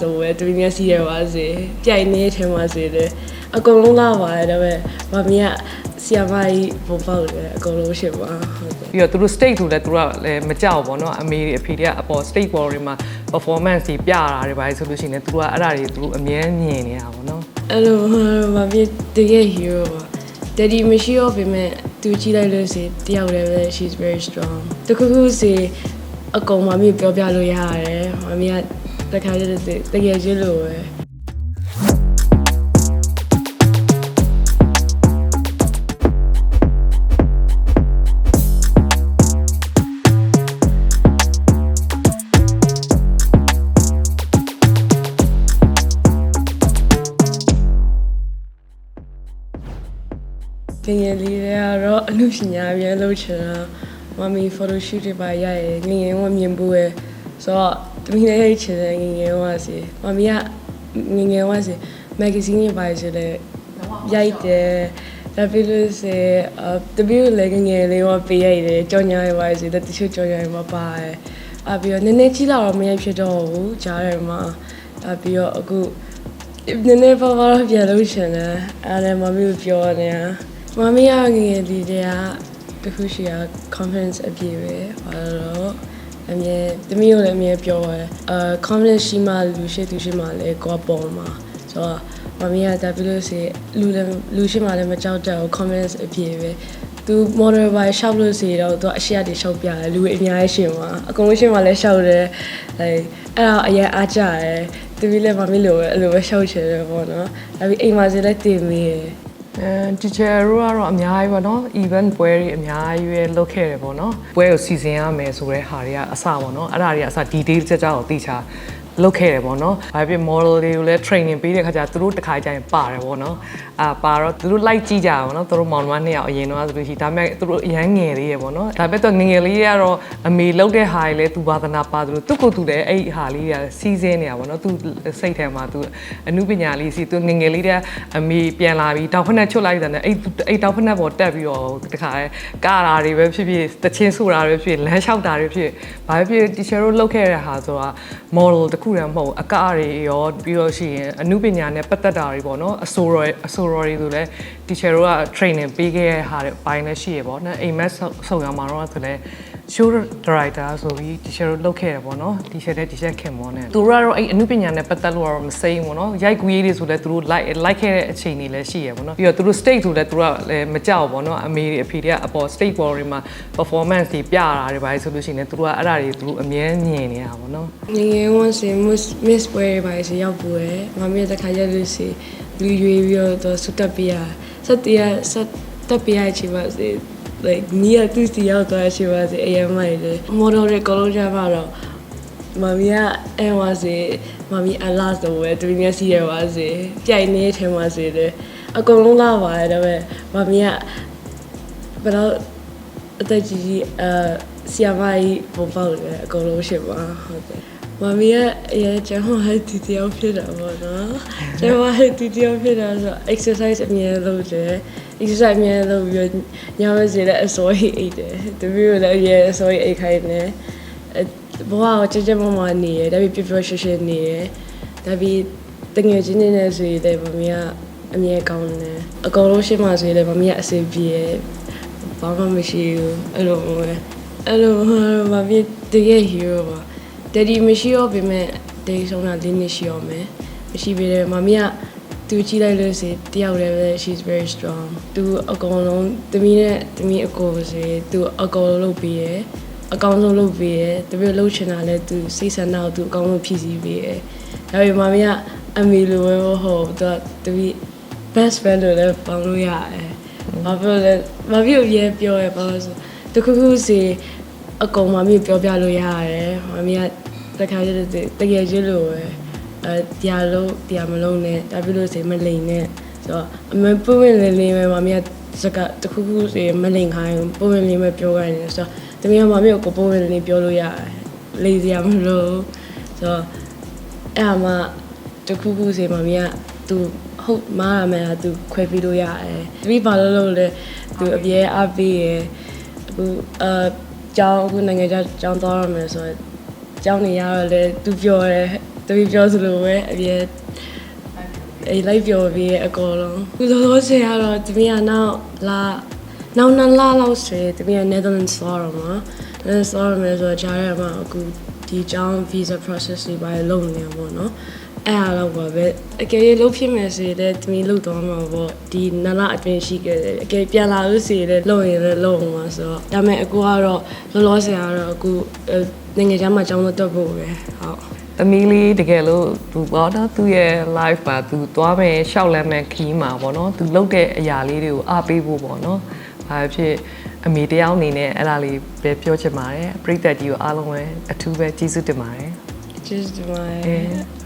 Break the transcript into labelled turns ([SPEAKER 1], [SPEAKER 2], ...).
[SPEAKER 1] ဆိုပဲသူမျက်စိရပါစေကြိုက်နေထဲမှာစေတယ်အကုန်လုံးလာပါတယ်ဒါပေမဲ့မမီးကဆီယမကြီးပုံပေါက်တယ်အကုန်လုံးရှိပါဟုတ်တယ်
[SPEAKER 2] ပြီးတော့သူတို့ state ဆိုလည်းသူတို့ကလည်းမကြောက်ဘောเนาะအမေတွေအဖေတွေကအပေါ် state ball တွေမှာ performance တွေပြတာတွေပါလေဆိုလို့ရှိရင်လည်းသူတို့ကအဲ့ဒါတွေသူတို့အမြဲမြင်နေတာပေါ့နော်
[SPEAKER 1] အဲ့လိုမမီးတကယ် hero ပါတဒီမရှိတော့ပေမဲ့သူကြည့်လိုက်လို့စီတယောက်တည်းပဲ she's very strong တခုခုစီအကုန်မမီးပြောပြလို့ရတယ်မမီးက တခါတည်းတကယ်ချင်းလို့ပဲငယ်ငယ်လေးတွေကတော့အမှုပညာအပြန်လုပ်ချင်တာမမီ photo shoot တွေပါရရငယ်ငယ်ကမြင်ဘူးပဲဆိုတော့တ မီးလည်းရိုက်ချင်တယ်ငယ်ငယ်ကစီမမီကငယ်ငယ်ကစီ magazine တွေပါဆိုလည်းရိုက်တယ်ဒါပြီးလို့စေအတပီးလည်းငယ်ငယ်လေးကပေးရိုက်တယ်ကြောင်ညာရပါစီတချို့ကြောင်ညာရမှာပါတယ်အပြီးတော့နည်းနည်းကြီးလာတော့မရိုက်ဖြစ်တော့ဘူးကြားရမှာအပြီးတော့အခုနည်းနည်းပါးပါးတော့ပြန်လို့ရှင်တယ်အဲ့ဒါမမီကိုပြောနေတာမမီကငယ်ငယ်ဒီတည်းကတခုရှိရ conference အပြည့်ပဲဘာလို့ အမြဲတမီးကိုလည်းအမြဲပြောတယ်အာ conference ရှိမှလူရှိသူရှိမှလည်းကိုယ်ပေါ်မှာဆိုတော့မမီကဒါပြလို့စီလူလည်းလူရှိမှလည်းမကြောက်ကြဘူး conference အပြည့်ပဲသူ model ဘာရှောက်လို့စီတော့သူအရှိရတွေရှောက်ပြတယ်လူအများကြီးရှင်မှာအကုန်လုံးရှင်မှာလည်းရှောက်တယ်အဲအဲ့ဒါအရင်အားကြတယ်သူလည်းမမီလိုပဲအဲ့လိုပဲရှောက်ချင်တယ်ပေါ့နော်ဒါပြီးအိမ်မှာစီလည်းတင်မိတယ်
[SPEAKER 2] အဲ teacher တို့ကတော့အများကြီးပေါ့နော် event ပွဲတွေအများကြီးပဲလုပ်ခဲ့တယ်ပေါ့နော်ပွဲကိုစီစဉ်ရမယ်ဆိုတဲ့ဟာတွေကအစပေါ့နော်အဲ့ဒါတွေကအစ detail ကြကြကိုသိချာလုပ်ခဲ့တယ်ပေါ့နော်။ဘာဖြစ် model တွေကိုလည်း training ပေးတဲ့ခါကျသူတို့တစ်ခါကျရင်ပါတယ်ပေါ့နော်။ အာပါတော့သူတို့ like ကြည့်ကြတာပေါ့နော်။သူတို့မောင်နှမနှစ်ယောက်အရင်တော့ဆိုလို့ရှိရင်ဒါပေမဲ့သူတို့အရန်ငယ်သေးရပေါ့နော်။ဒါပေမဲ့သူငယ်ငယ်လေးတွေကတော့အမေလုပ်တဲ့ဟာတွေလည်းသူဘာသနာပါသူတို့သူ့ကိုယ်သူလည်းအဲ့ဒီဟာလေးတွေကစီးစင်းနေတာပေါ့နော်။သူစိတ်ထဲမှာသူအမှုပညာလေးစီသူငယ်ငယ်လေးတွေကအမေပြန်လာပြီးတောက်ဖက်နဲ့ချွတ်လိုက်တဲ့အဲ့အဲ့တောက်ဖက်နဲ့ပေါ်တက်ပြီးတော့တခါလဲကားတာတွေပဲဖြစ်ဖြစ်တချင်းဆူတာတွေဖြစ်လမ်းလျှောက်တာတွေဖြစ်ဘာဖြစ် teacher တို့လုပ်ခဲ့တဲ့ဟာဆိုတာ model တခုတည်းမဟုတ်ဘူးအကားတွေရောပြီးတော့ရှိရင်အမှုပညာနဲ့ပတ်သက်တာတွေပေါ့နော်အဆိုတော်အဆိုတော်တွေဆိုလဲ teacher တို့က training ပေးခဲ့တဲ့ဟာတွေအပိုင်းလည်းရှိရပေါ့နော်အိမ်မက်ဆုံရမှာတော့ဆိုလဲ show director ဆိုပြီး teacher တို့လုပ်ခဲ့တယ်ပေါ့နော် teacher တဲ့ teacher ခင်မောနဲ့သူတို့ကတော့အဲ့အမှုပညာနဲ့ပတ်သက်လို့ကတော့မစိမ့်ဘူးပေါ့နော်ရိုက်ကူးရေးတွေဆိုလဲသူတို့ like like ခဲ့တဲ့အချိန်တွေလည်းရှိရပေါ့နော်ပြီးတော့သူတို့ state ဆိုလဲသူတို့ကလည်းမကြောက်ဘူးပေါ့နော်အမေတွေအဖေတွေကအပေါ် state ball တွေမှာ performance တွေပြတာတွေပါလေဆိုလို့ရှိရင်လည်းသူတို့ကအဲ့ဒါတွေသူတို့အမြဲမြင်နေတာပေါ့နော်
[SPEAKER 1] ငယ်ငယ်ဝန်စီ miss miss ပွဲတွေပါစီရောက်ဘူးရယ်မမီတခါရက်လို့စီ လူရွေးပြီးတော့စတက်ပြရစက်တရစက်တက်ပြရချင်ပါစေ like နီးရသူစီရောက်သွားချင်ပါစေအရင်မိုက်လေ model တွေအကုန်လုံးကြပါတော့မမီကအဲဝါစီမမီအလားဆိုပဲသူမျက်စိရပါစေကြိုက်နေထဲမှာစေတယ်အကုန်လုံးလာပါတယ်ဒါပေမဲ့မမီကဘယ်တော့အသက်ကြီးကြီးအဆီယမကြီးပုံပေါက်တယ်အကုန်လုံးရှိပါဟုတ်တယ် မမီကအရင်ကျွန်တော်ဟဲ့တီတီအောင်ဖြစ်တာပေါ့နော်ကျွန်တော်ဟဲ့တီတီအောင်ဖြစ်တာဆို exercise အမြဲလုပ်တယ် exercise အမြဲလုပ်ပြီးတော့ညမစီလည်းအစိုးရအိတ်တယ်တပည့်ကိုလည်းအရင်အစိုးရအိတ်ခိုင်းတယ်အဲဘဝကိုကြကြမမနေရဒါပြီးပြပြရွှေရွှေနေရဒါပြီးတငယ်ချင်းတွေနဲ့ဆိုရင်လည်းမမီကအမြဲကောင်းတယ်အကုန်လုံးရှိမှဆိုရင်လည်းမမီကအဆင်ပြေဘာမှမရှိဘူးအဲ့လိုမျိုးပဲအဲ့လိုမမီတကယ် hero ပါ တဒီမရှိတော့ပေမဲ့ဒေးဆုံးတာလေးနှစ်ရှိအောင်မယ်မရှိပေတဲ့မမီကသူကြည့်လိုက်လို့စီတယောက်တည်းပဲ she's very strong သူအကောင်လုံးတမီးနဲ့တမီးအကိုစီသူအကောင်လုံးလုပ်ပြီးရယ်အကောင်ဆုံးလုပ်ပြီးရယ်တပည့်လှုပ်ချင်တာလဲသူစိတ်ဆန္ဒကိုသူအကောင်ဆုံးဖြည့်ဆည်းပြီးရယ်ဒါပေမဲ့မမီကအမီလိုပဲဟုတ်သူကတပည့် best friend လို့လည်းပေါင်းလို့ရတယ်ဘာဖြစ်လို့လဲမမီကိုရဲပြောရပါလို့ဆိုတခုခုစီအကောင်မမီကိုပြောပြလို့ရတယ်မမီက တခါကျတဲ့တကယ်ချင်းလို့ပဲအဲတရားလုံးတရားမလုံးနဲ့ဒါပြလို့စီမလိန်နဲ့ဆိုတော့အမပွင့်ဝင်လေးလေးပဲမမီကစကတခုခုစီမလိန်ခိုင်းပွင့်ဝင်လေးပဲပြောခိုင်းတယ်ဆိုတော့တမီးကမမီကိုကိုပွင့်ဝင်လေးပြောလို့ရတယ်လေစရာမလိုဆိုတော့အဲ့အမတခုခုစီမမီကသူဟုတ်မားရမယ်သူခွဲပြီးလို့ရတယ်တမီးဘာလို့လို့လဲသူအပြဲအပေးရအခုအကျောင်းအခုနိုင်ငံခြားကျောင်းသွားရမယ်ဆိုတော့ ကျောင်းနေရတော့လေသူပြောတယ်တတပီပြောသလိုပဲအပြည့်အေးလိုက်ပြောပြီးအကောလုံးခုလောလောဆယ်ကတော့တမီးကနောက်လာနောက်နှစ်လလောက်ဆွေတမီးက Netherlands သွားတော့မှာ Netherlands သွားရမယ်ဆိုတော့ဂျားရဲမှာအခုဒီအကြောင်း visa process တွေပါလုပ်နေရပါတော့နော်အဲ့အားတော့ပါပဲအကယ်၍လုပ်ဖြစ်မယ်ဆိုရင်လည်းတမီးလုပ်သွားမှာပေါ့ဒီနလအတွင်းရှိခဲ့တယ်အကယ်ပြန်လာလို့စီလည်းလုပ်ရင်လည်းလုပ်အောင်ပါဆိုတော့ဒါပေမဲ့အကူကတော့လောလောဆယ်ကတော့အခု နိုင်ငံခြားမှာအကြောင်းတော့တက်ဖို့ပဲဟုတ်
[SPEAKER 2] သမီးလေးတကယ်လို့သူပေါ့နော်သူရဲ့ live မှာသူသွားမယ်ရှောက်လမ်းမယ်ခီးမှာပေါ့နော်သူလုပ်တဲ့အရာလေးတွေကိုအားပေးဖို့ပေါ့နော်။ဘာဖြစ်အမေတယောက်အနေနဲ့အဲ့ဒါလေးပဲပြောချင်ပါတယ်။ပရိသတ်ကြီးကိုအားလုံးပဲအထူးပဲကျေးဇူးတင်ပါတယ်။
[SPEAKER 1] just my
[SPEAKER 2] Yeah.